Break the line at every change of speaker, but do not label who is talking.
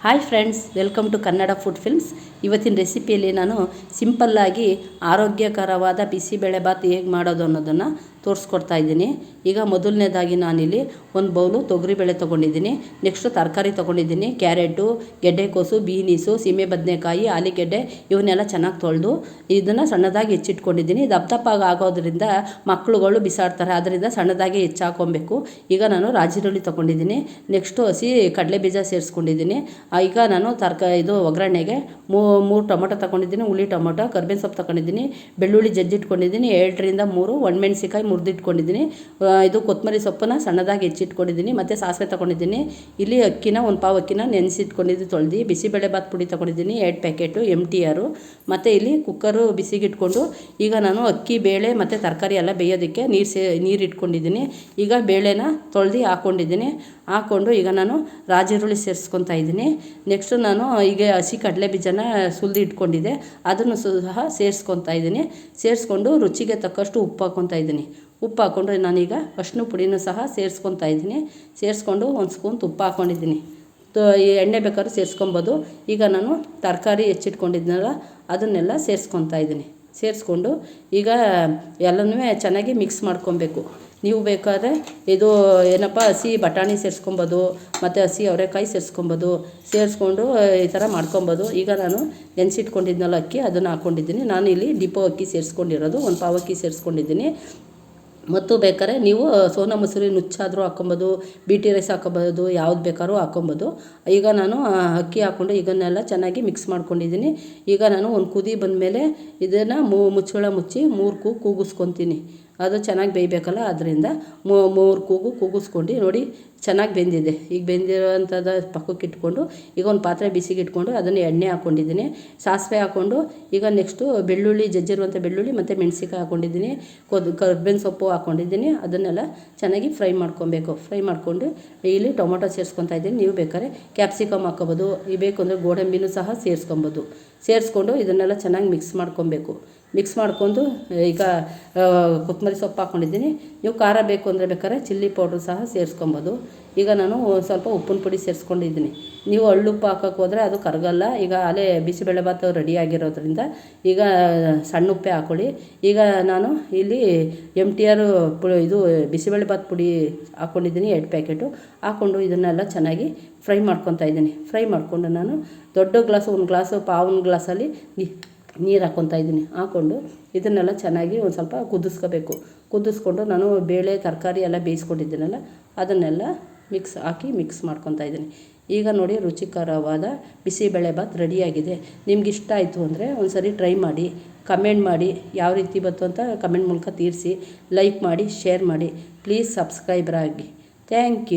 Hi friends welcome to Kannada food films ಇವತ್ತಿನ ರೆಸಿಪಿಯಲ್ಲಿ ನಾನು ಸಿಂಪಲ್ಲಾಗಿ ಆರೋಗ್ಯಕರವಾದ ಬಿಸಿಬೇಳೆ ಬಿಸಿಬೇಳೆಭಾತ್ ಹೇಗೆ ಮಾಡೋದು ಅನ್ನೋದನ್ನು ತೋರಿಸ್ಕೊಡ್ತಾ ಇದ್ದೀನಿ. ಈಗ ಮೊದಲನೇದಾಗಿ ನಾನಿಲ್ಲಿ ಒಂದು ಬೌಲು ತೊಗರಿಬೇಳೆ ತೊಗೊಂಡಿದ್ದೀನಿ. ನೆಕ್ಸ್ಟು ತರಕಾರಿ ತೊಗೊಂಡಿದ್ದೀನಿ. ಕ್ಯಾರೆಟು ಗೆಡ್ಡೆಕೋಸು ಬೀನೀಸು, ಸೀಮೆ ಬದನೆಕಾಯಿ, ಆಲಿಗೆಡ್ಡೆ ಇವನ್ನೆಲ್ಲ ಚೆನ್ನಾಗಿ ತೊಳೆದು ಇದನ್ನು ಸಣ್ಣದಾಗಿ ಹೆಚ್ಚಿಟ್ಕೊಂಡಿದ್ದೀನಿ. ದಪ್ಪ ದಪ್ಪಾಗಿ ಆಗೋದ್ರಿಂದ ಮಕ್ಕಳುಗಳು ಬಿಸಾಡ್ತಾರೆ. ಅದರಿಂದ ಸಣ್ಣದಾಗಿ ಹೆಚ್ಚಾಕೊಬೇಕು. ಈಗ ನಾನು ರಾಜಿರುಳ್ಳಿ ತೊಗೊಂಡಿದ್ದೀನಿ. ನೆಕ್ಸ್ಟು ಹಸಿ ಕಡಲೆ ಬೀಜ ಸೇರಿಸ್ಕೊಂಡಿದ್ದೀನಿ. ಈಗ ನಾನು ತರಕ, ಇದು ಒಗ್ಗರಣೆಗೆ ಮೂರು ಟೊಮೊಟೊ ತಗೊಂಡಿದ್ದೀನಿ. ಹುಳಿ ಟೊಮೊಟೊ, ಕರ್ಬೇವಿನ ಸೊಪ್ಪು ತಗೊಂಡಿದ್ದೀನಿ. ಬೆಳ್ಳುಳ್ಳಿ ಜಜ್ಜಿಟ್ಕೊಂಡಿದ್ದೀನಿ. ಎರಡರಿಂದ ಮೂರು ಒಣಮೆಣ್ಸಿಕಾಯಿ ಮುರಿದಿಟ್ಕೊಂಡಿದ್ದೀನಿ. ಇದು ಕೊತ್ತಂಬರಿ ಸೊಪ್ಪನ್ನ ಸಣ್ಣದಾಗಿ ಹೆಚ್ಚಿಟ್ಕೊಂಡಿದ್ದೀನಿ, ಮತ್ತು ಸಾಸಿವೆ ತಗೊಂಡಿದ್ದೀನಿ. ಇಲ್ಲಿ ಅಕ್ಕಿನ, ಒಂದು ಪಾವು ಅಕ್ಕಿನ ನೆನೆಸಿಟ್ಕೊಂಡಿದ್ದು ತೊಳೆದು ಬಿಸಿಬೇಳೆಬಾತ್ ಪುಡಿ ತೊಗೊಂಡಿದ್ದೀನಿ, ಎರಡು ಪ್ಯಾಕೆಟು ಎಂ ಟಿ ಆರು ಮತ್ತು ಇಲ್ಲಿ ಕುಕ್ಕರು ಬಿಸಿಗಿಟ್ಕೊಂಡು, ಈಗ ನಾನು ಅಕ್ಕಿ, ಬೇಳೆ ಮತ್ತು ತರಕಾರಿ ಎಲ್ಲ ಬೇಯೋದಕ್ಕೆ ನೀರು ಸೇ ನೀರು ಇಟ್ಕೊಂಡಿದ್ದೀನಿ ಈಗ ಬೇಳೆನ ತೊಳೆದು ಹಾಕ್ಕೊಂಡಿದ್ದೀನಿ ಹಾಕ್ಕೊಂಡು ಈಗ ನಾನು ರಾಜಿರುಳ್ಳಿ ಸೇರಿಸ್ಕೊತಾ ಇದ್ದೀನಿ. ನೆಕ್ಸ್ಟು ನಾನು ಈಗ ಹಸಿ ಕಡಲೆ ಬೀಜನ ಸುಲಿದು ಇಟ್ಕೊಂಡಿದ್ದೆ. ಅದನ್ನು ಸಹ ಸೇರಿಸ್ಕೊತಾ ಇದ್ದೀನಿ. ಸೇರಿಸ್ಕೊಂಡು ರುಚಿಗೆ ತಕ್ಕಷ್ಟು ಉಪ್ಪು ಹಾಕ್ಕೊತಾ ಇದ್ದೀನಿ. ಉಪ್ಪು ಹಾಕ್ಕೊಂಡು ನಾನೀಗ ಅರ್ಶಿನ ಪುಡಿನೂ ಸಹ ಸೇರಿಸ್ಕೊತಾ ಇದ್ದೀನಿ. ಸೇರಿಸ್ಕೊಂಡು ಒಂದು ಸ್ಪೂನ್ ತುಪ್ಪ ಹಾಕ್ಕೊಂಡಿದ್ದೀನಿ ಎಣ್ಣೆ ಬೇಕಾದ್ರೂ ಸೇರಿಸ್ಕೊಬೋದು. ಈಗ ನಾನು ತರಕಾರಿ ಹೆಚ್ಚಿಟ್ಕೊಂಡಿದ್ನಲ್ಲ ಅದನ್ನೆಲ್ಲ ಸೇರಿಸ್ಕೊತಾ ಇದ್ದೀನಿ. ಸೇರಿಸ್ಕೊಂಡು ಈಗ ಎಲ್ಲನೂ ಚೆನ್ನಾಗಿ ಮಿಕ್ಸ್ ಮಾಡ್ಕೊಬೇಕು. ನೀವು ಬೇಕಾದ್ರೆ ಇದು ಏನಪ್ಪ, ಹಸಿ ಬಟಾಣಿ ಸೇರಿಸ್ಕೊಬೋದು, ಮತ್ತು ಹಸಿ ಅವರೆಕಾಯಿ ಸೇರಿಸ್ಕೊಬೋದು, ಸೇರಿಸ್ಕೊಂಡು ಈ ಥರ ಮಾಡ್ಕೊಬೋದು. ಈಗ ನಾನು ನೆನೆಸಿಟ್ಕೊಂಡಿದ್ನಲ್ಲ ಅಕ್ಕಿ, ಅದನ್ನು ಹಾಕ್ಕೊಂಡಿದ್ದೀನಿ ನಾನು ಇಲ್ಲಿ ಡಿಪೋ ಅಕ್ಕಿ ಸೇರಿಸ್ಕೊಂಡಿರೋದು, ಒಂದು ಪಾವು ಅಕ್ಕಿ ಸೇರಿಸ್ಕೊಂಡಿದ್ದೀನಿ. ಮತ್ತು ಬೇಕಾದ್ರೆ ನೀವು ಸೋನಾ ಮಸೂರಿ ನುಚ್ಚಾದರೂ ಹಾಕ್ಕೊಬೋದು ಬಿ ಟಿ ರೈಸ್ ಹಾಕ್ಕೊಬೋದು, ಯಾವ್ದು ಬೇಕಾದ್ರೂ ಹಾಕ್ಕೊಬೋದು. ಈಗ ನಾನು ಅಕ್ಕಿ ಹಾಕ್ಕೊಂಡು ಇದನ್ನೆಲ್ಲ ಚೆನ್ನಾಗಿ ಮಿಕ್ಸ್ ಮಾಡ್ಕೊಂಡಿದ್ದೀನಿ. ಈಗ ನಾನು ಒಂದು ಕುದಿ ಬಂದಮೇಲೆ ಇದನ್ನು ಮುಚ್ಚಳ ಮುಚ್ಚಿ ಮೂರು ಕೂಗು ಕೂಗಿಸ್ಕೊತೀನಿ. ಅದು ಚೆನ್ನಾಗಿ ಬೇಯಬೇಕಲ್ಲ, ಅದರಿಂದ ಮೂರು ಕೂಗು ಕೂಗಿಸ್ಕೊಂಡು ನೋಡಿ ಚೆನ್ನಾಗಿ ಬೆಂದಿದೆ. ಈಗ ಬೆಂದಿರೋವಂಥದ್ದು ಪಕ್ಕಕ್ಕೆ ಇಟ್ಕೊಂಡು, ಈಗ ಒಂದು ಪಾತ್ರೆ ಬಿಸಿಗೆ ಇಟ್ಕೊಂಡು ಅದನ್ನು ಎಣ್ಣೆ ಹಾಕ್ಕೊಂಡಿದ್ದೀನಿ ಸಾಸಿವೆ ಹಾಕ್ಕೊಂಡು ಈಗ ನೆಕ್ಸ್ಟು ಬೆಳ್ಳುಳ್ಳಿ, ಜಜ್ಜಿರುವಂಥ ಬೆಳ್ಳುಳ್ಳಿ ಮತ್ತು ಮೆಣಸಿನ್ಕಾಯಿ ಹಾಕ್ಕೊಂಡಿದ್ದೀನಿ ಕೊದ್, ಕರ್ಬೇವಿನ ಸೊಪ್ಪು ಹಾಕ್ಕೊಂಡಿದ್ದೀನಿ ಅದನ್ನೆಲ್ಲ ಚೆನ್ನಾಗಿ ಫ್ರೈ ಮಾಡ್ಕೊಬೇಕು. ಫ್ರೈ ಮಾಡಿಕೊಂಡು ಇಲ್ಲಿ ಟೊಮೊಟೊ ಸೇರಿಸ್ಕೊತಾ ಇದ್ದೀನಿ. ನೀವು ಬೇಕಾದ್ರೆ ಕ್ಯಾಪ್ಸಿಕಮ್ ಹಾಕ್ಕೊಬೋದು. ಈ ಬೇಕು ಅಂದರೆ ಗೋಡಂಬಿನೂ ಸಹ ಸೇರಿಸ್ಕೊಬೋದು. ಸೇರಿಸ್ಕೊಂಡು ಇದನ್ನೆಲ್ಲ ಚೆನ್ನಾಗಿ ಮಿಕ್ಸ್ ಮಾಡ್ಕೊಬೇಕು. ಮಿಕ್ಸ್ ಮಾಡ್ಕೊಂಡು, ಈಗ ಕೊತ್ತಂಬರಿ ಸೊಪ್ಪು ಹಾಕ್ಕೊಂಡಿದ್ದೀನಿ ನೀವು ಖಾರ ಬೇಕು ಅಂದರೆ ಬೇಕಾದ್ರೆ ಚಿಲ್ಲಿ ಪೌಡ್ರು ಸಹ ಸೇರಿಸ್ಕೊಬೋದು. ಈಗ ನಾನು ಸ್ವಲ್ಪ ಉಪ್ಪಿನ ಪುಡಿ ಸೇರಿಸ್ಕೊಂಡಿದ್ದೀನಿ. ನೀವು ಹಳ್ಳುಪ್ಪು ಹಾಕೋಕೆ ಹೋದರೆ ಅದು ಕರಗಲ್ಲ. ಈಗ ಅಲ್ಲೇ ಬಿಸಿಬೇಳೆಭಾತು ರೆಡಿ ಆಗಿರೋದ್ರಿಂದ ಈಗ ಸಣ್ಣ ಉಪ್ಪೆ ಹಾಕ್ಕೊಳ್ಳಿ ಈಗ ನಾನು ಇಲ್ಲಿ ಎಂ ಟಿ ಆರ್ ಪು ಇದು ಬಿಸಿಬೇಳೆಭಾತ್ ಪುಡಿ ಹಾಕ್ಕೊಂಡಿದ್ದೀನಿ ಎರಡು ಪ್ಯಾಕೆಟು. ಹಾಕ್ಕೊಂಡು ಇದನ್ನೆಲ್ಲ ಚೆನ್ನಾಗಿ ಫ್ರೈ ಮಾಡ್ಕೊತಾ ಇದ್ದೀನಿ. ಫ್ರೈ ಮಾಡಿಕೊಂಡು ನಾನು ದೊಡ್ಡ ಗ್ಲಾಸು, ಒಂದು ಗ್ಲಾಸು ಪಾವನ್ ಗ್ಲಾಸಲ್ಲಿ ನೀರು ಹಾಕ್ಕೊತಾ ಇದ್ದೀನಿ. ಹಾಕ್ಕೊಂಡು ಇದನ್ನೆಲ್ಲ ಚೆನ್ನಾಗಿ ಒಂದು ಸ್ವಲ್ಪ ಕುದಿಸ್ಕೋಬೇಕು. ಕುದಿಸ್ಕೊಂಡು ನಾನು ಬೇಳೆ, ತರಕಾರಿ ಎಲ್ಲ ಬೇಯಿಸ್ಕೊಂಡಿದ್ದೀನಲ್ಲ, ಅದನ್ನೆಲ್ಲ ಮಿಕ್ಸ್ ಹಾಕಿ ಮಿಕ್ಸ್ ಮಾಡ್ಕೊತಾ ಇದ್ದೀನಿ. ಈಗ ನೋಡಿ ರುಚಿಕರವಾದ ಬಿಸಿಬೇಳೆಭಾತ್ ರೆಡಿಯಾಗಿದೆ ನಿಮ್ಗೆ ಇಷ್ಟ ಆಯಿತು ಅಂದರೆ ಒಂದು ಸರಿ ಟ್ರೈ ಮಾಡಿ ಕಮೆಂಟ್ ಮಾಡಿ, ಯಾವ ರೀತಿ ಬಂತು ಅಂತ ಕಮೆಂಟ್ ಮೂಲಕ ತೀರಿಸಿ ಲೈಕ್ ಮಾಡಿ ಶೇರ್ ಮಾಡಿ. ಪ್ಲೀಸ್ ಸಬ್ಸ್ಕ್ರೈಬರ್ ಆಗಿ ಥ್ಯಾಂಕ್ ಯು